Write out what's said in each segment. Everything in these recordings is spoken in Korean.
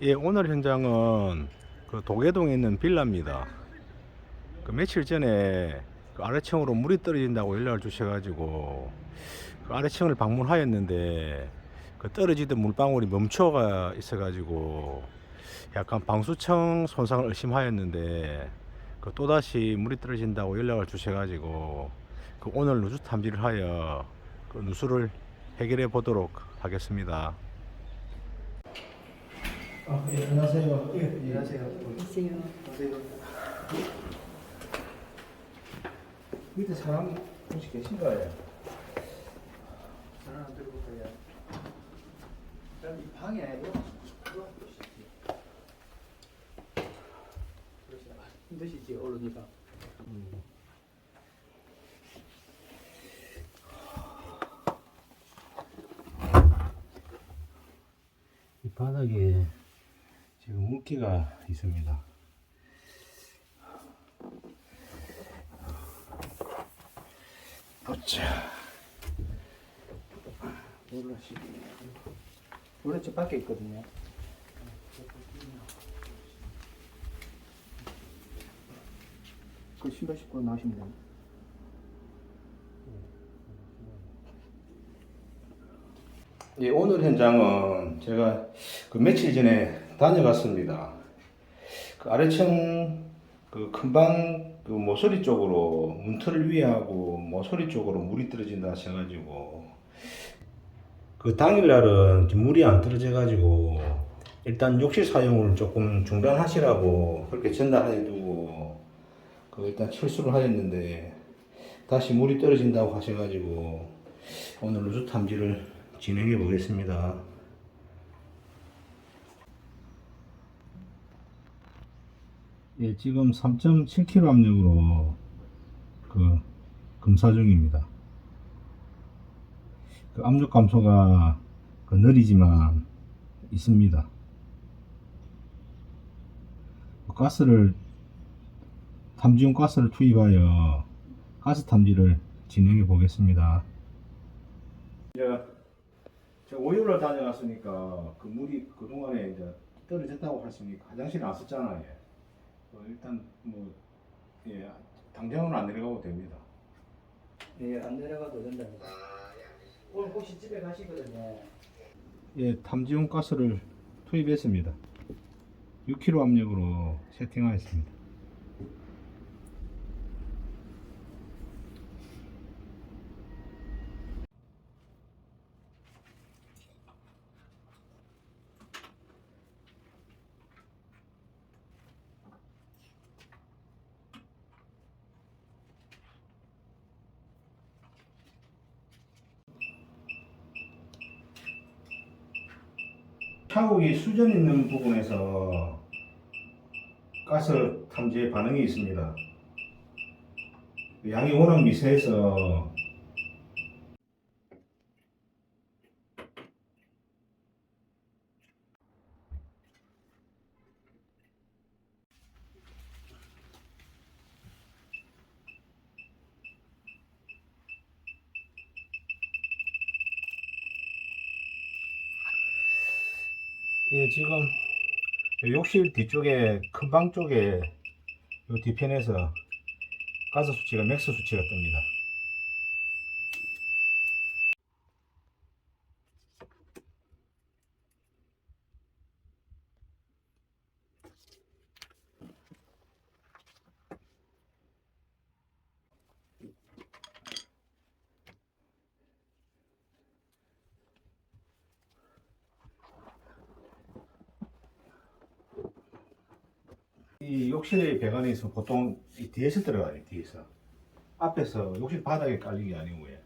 예, 오늘 현장은 그 도계동에 있는 빌라입니다. 그 며칠 전에 그 아래층으로 물이 떨어진다고 연락을 주셔가지고 그 아래층을 방문하였는데 그 떨어지던 물방울이 멈춰가 있어가지고 약간 방수청 손상을 의심하였는데 그 또다시 물이 떨어진다고 연락을 주셔가지고 그 오늘 누수 탐지를 하여 그 누수를 해결해 보도록 하겠습니다. 아, 예, 안녕하세요. 예, 안녕하세요. 안녕하세요. 밑에 사람 혹시 계신가요? 전화 한번 들어볼까요? 그럼 이 방에 그러시다. 힘드시지 오르니까. 이 바닥에 지금 물기가 있습니다. 보자. 오르시. 오른쪽 밖에 있거든요. 그 신발 신고 나오시면 됩니다. 예, 오늘 현장은 제가 그 며칠 전에 다녀갔습니다. 그 아래층 그 큰방 그 모서리 쪽으로 문틀을 위하고 모서리 쪽으로 물이 떨어진다 하셔가지고 그 당일날은 물이 안 떨어져가지고 일단 욕실 사용을 조금 중단하시라고 그렇게 전달해 두고 그 일단 철수를 하였는데 다시 물이 떨어진다고 하셔가지고 오늘 누수 탐지를 진행해 보겠습니다. 예, 지금 3.7kg 압력으로 그 검사 중입니다. 그 압력 감소가 그 느리지만 있습니다. 가스를 탐지용 가스를 투입하여 가스 탐지를 진행해 보겠습니다. 제가 제가 5일날 다녀갔으니까 그 물이 그 동안에 이제 떨어졌다고 하시니까 화장실 안 썼잖아요. 어, 일단 뭐 예, 당장은 안 내려가도 됩니다. 예, 안 내려가도 된답니다. 오늘 혹시 집에 가시거든요. 예, 탐지용 가스를 투입했습니다. 6kg 압력으로 세팅하였습니다. 차국이 수전 있는 부분에서 가스 탐지에 반응이 있습니다. 양이 워낙 미세해서 예, 지금 요 욕실 뒤쪽에 큰 방 쪽에 요 뒤편에서 가스 수치가 맥스 수치가 뜹니다. 이 욕실의 배관에 있으면 보통 이 뒤에서 들어가요, 뒤에서. 앞에서 욕실 바닥에 깔린 게 아니고, 예.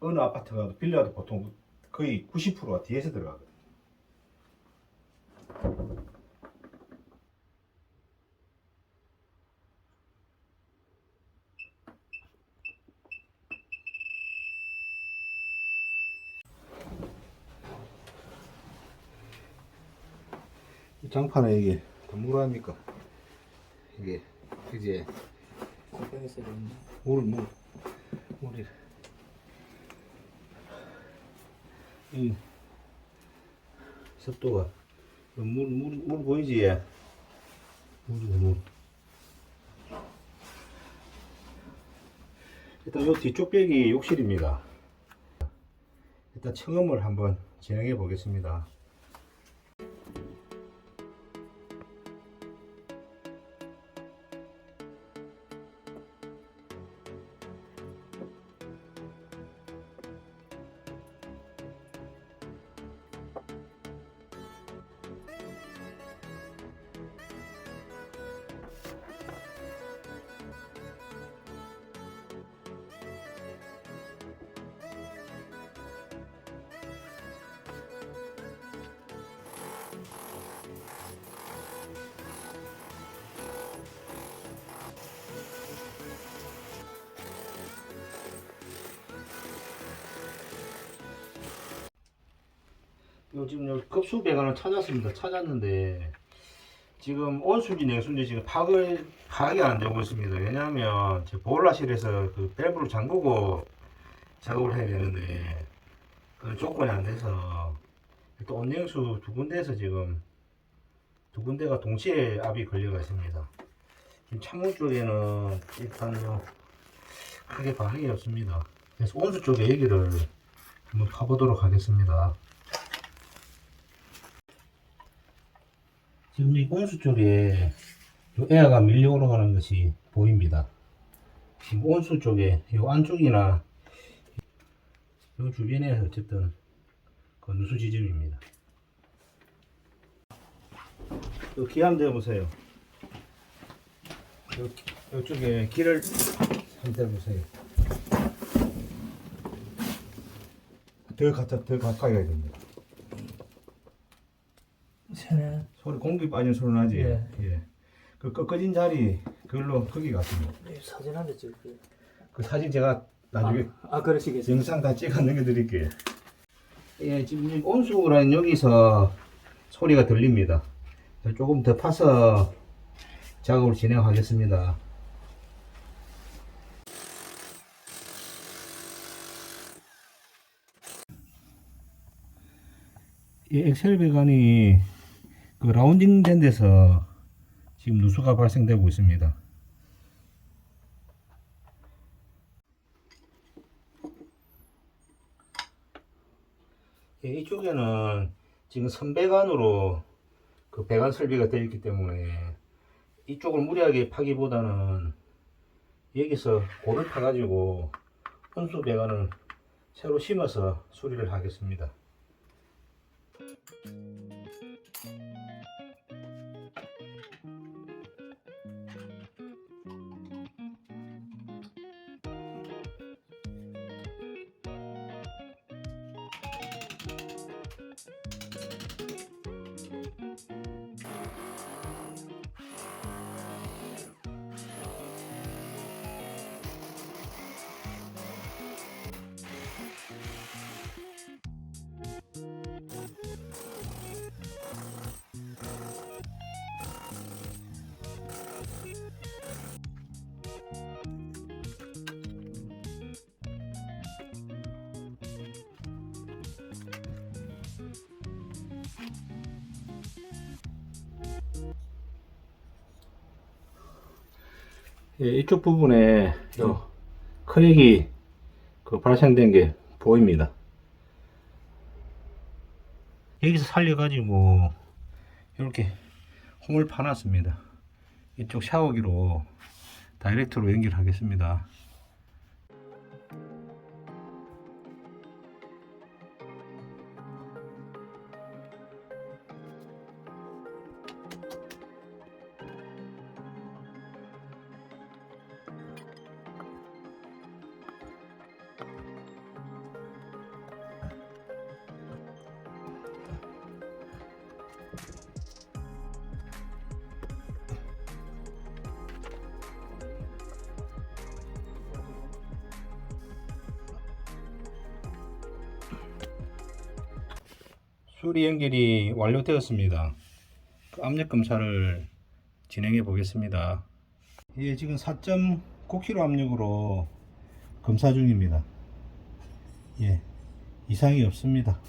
어느 아파트가 빌라도 보통 거의 90%가 뒤에서 들어가거든요. 이 장판에 이게 뭐랍니까? 이게 이제 써야 되는데. 물, 물, 물이. 이 습도가 물, 물, 물 보이지? 물, 물. 일단 요 뒤쪽 벽이 욕실입니다. 일단 청음을 한번 진행해 보겠습니다. 지금 요 급수 배관을 찾았습니다. 찾았는데 지금 온수지 냉수지 지금 파악을 파악이 안 되고 있습니다. 왜냐하면 제 보일러실에서 그 밸브를 잠그고 작업을 해야 되는데 그 조건이 안 돼서 또 온냉수 두 군데에서 지금 두 군데가 동시에 압이 걸려가 있습니다. 지금 창문 쪽에는 일단요 크게 반응이 없습니다. 그래서 온수 쪽에 얘기를 한번 가보도록 하겠습니다. 지금 이 온수 쪽에 요 에어가 밀려 올라가는 것이 보입니다. 지금 온수 쪽에 요 안쪽이나 요 주변에 어쨌든 그 누수 지점입니다. 요 기함 대 보세요. 요, 요쪽에 길을 상태 보세요. 더 가까 더 가까이 가야 됩니다. 새네. 소리 공기 빠진 소리 나지? 예. 예. 그 꺾어진 자리 그걸로 거기 같습니다. 사진 한 대 찍을게요. 그 사진 제가 나중에 아, 아 그러시겠어요. 영상 다 찍어 넘겨드릴게요. 예, 지금 이 온수구라는 여기서 소리가 들립니다. 조금 더 파서 작업을 진행하겠습니다. 이 엑셀 배관이 그 라운딩 된 데서 지금 누수가 발생되고 있습니다. 예, 이쪽에는 지금 선배관으로 그 배관 설비가 되어 있기 때문에 이쪽을 무리하게 파기보다는 여기서 고를 파가지고 혼수 배관을 새로 심어서 수리를 하겠습니다. 예, 이쪽 부분에 요 크랙이 그 발생된 게 보입니다. 여기서 살려가지고 이렇게 홈을 파놨습니다. 이쪽 샤워기로 다이렉트로 연결하겠습니다. 수리 연결이 완료되었습니다. 그 압력 검사를 진행해 보겠습니다. 예, 지금 4.9kg 압력으로 검사 중입니다. 예, 이상이 없습니다.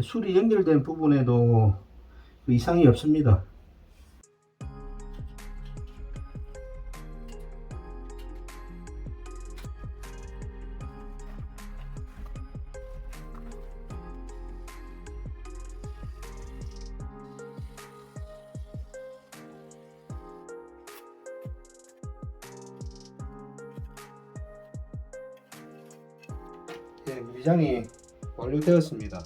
술이 연결된 부분에도 그 이상이 없습니다. 예, 미장이 완료되었습니다.